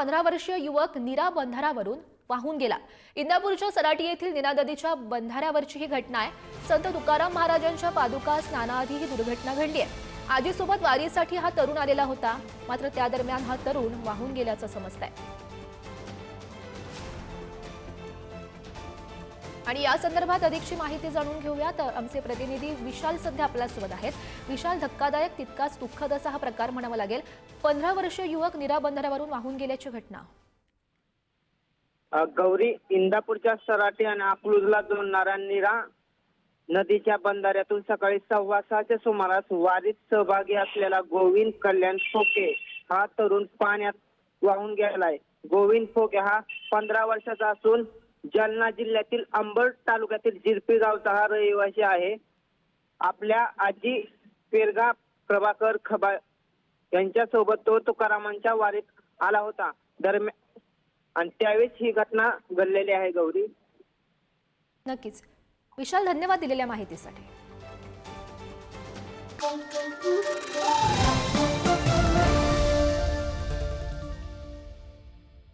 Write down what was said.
पंधरा वर्षीय युवक नीरा बंधारावरून वाहून गेला. इंदापूरच्या सराटी येथील नीरा नदीच्या बंधाऱ्यावरची ही घटना आहे. संत तुकाराम महाराजांच्या पादुका स्नानाआधी ही दुर्घटना घडली आहे. आजीसोबत वारीसाठी हा तरुण आलेला होता. मात्र त्या दरम्यान हा तरुण वाहून गेल्याचं समजतंय. आणि या संदर्भात अधिकची माहिती जाणून घेऊया. तर आमचे प्रतिनिधी विशाल सध्या आपल्यासोबत आहेत. विशाल धक्कादायक तितकाच दुःखद असा हा प्रकार म्हणावा लागेल. पंधरा वर्षीय युवक निरा बंधाऱ्यावरून वाहून गेल्याची घटना. गौरी इंदापूरच्या सराटी आणि अकलूजला जोडणाऱ्या निरा नदीच्या बंधाऱ्यातून सकाळी सव्वा सहाच्या सुमारास वारीत सहभागी असलेला गोविंद कल्याण फोके हा तरुण पाण्यात वाहून गेलाय गोविंद फोके हा पंधरा वर्षाचा असून जालना जिल्ह्यातील अंबड तालुक्यातील जिरपी गावचा हा रहिवासी आहे. आपल्या आजी पेरगा प्रभाकर खबा यांच्यासोबत तो तुकारामांच्या वारीत आला होता. दरम्यान आणि त्यावेळेस ही घटना घडलेली आहे गौरी. नक्कीच. विशाल धन्यवाद दिलेल्या माहितीसाठी.